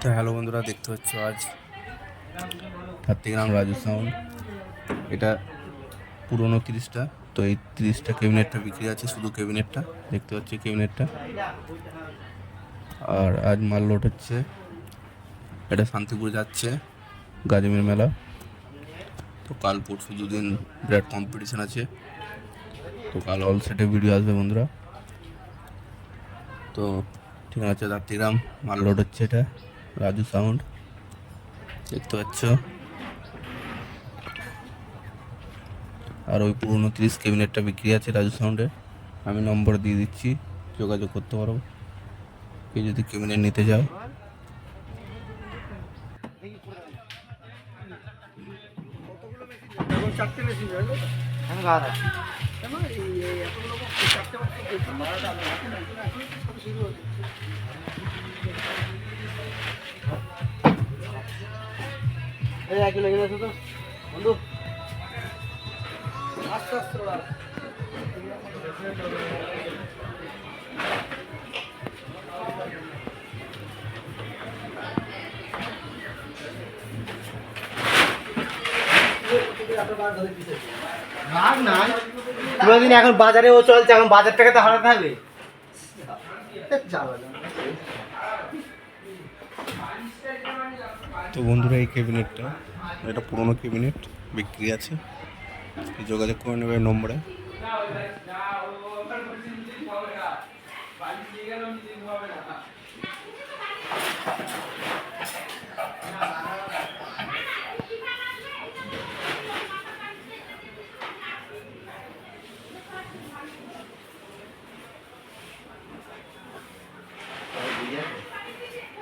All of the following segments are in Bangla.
তো হ্যালো বন্ধুরা, দেখতে পাচ্ছ আজ গ্রাম রাজু সাউন্ড এটা পুরনো তিরিশটা, তো এই তিরিশটা ক্যাবিনেটটা বিক্রি আছে, শুধু ক্যাবিনেটটা, দেখতে পাচ্ছি ক্যাবিনেটটা। আর আজ মাল লোড হচ্ছে, এটা শান্তিপুর যাচ্ছে গাজমের মেলা। তো কাল পরশু দুদিন বিরাট কম্পিটিশন আছে, তো কাল অল সেটে ভিডিও আসবে বন্ধুরা। তো ঠিক আছে রাত্রিগ্রাম মাল লোড হচ্ছে এটা। রাজু সাউন্ড। দেখতে পাচ্ছ? আর ওই পুরনো তিরিশ ক্যাবিনেটটা বিক্রি আছে রাজু সাউন্ডে। আমি নম্বর দিয়ে দিচ্ছি, যোগাযোগ করতে পারো। কেউ যদি ক্যাবিনেট নিতে চাও এই এক লেগে গেছে তো বন্ধু। আস্তে কোনোদিন এখন বাজারে ও চলছে এখন বাজারটাকে তো হারাতে হবে। তো বন্ধুরা এই ক্যাবিনেটটা এটা পুরনো ক্যাবিনেট বিক্রি আছে। যোগাযোগ করে নেবে নম্বরে।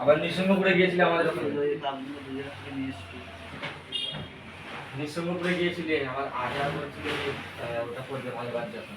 আবার নিঃসঙ্গপুরে গিয়েছিলে আমাদের নিঃসঙ্গপুরে গিয়েছিলে আমার আজা বলছিল আহ, ওটা করবে ভালো বাদ যখন।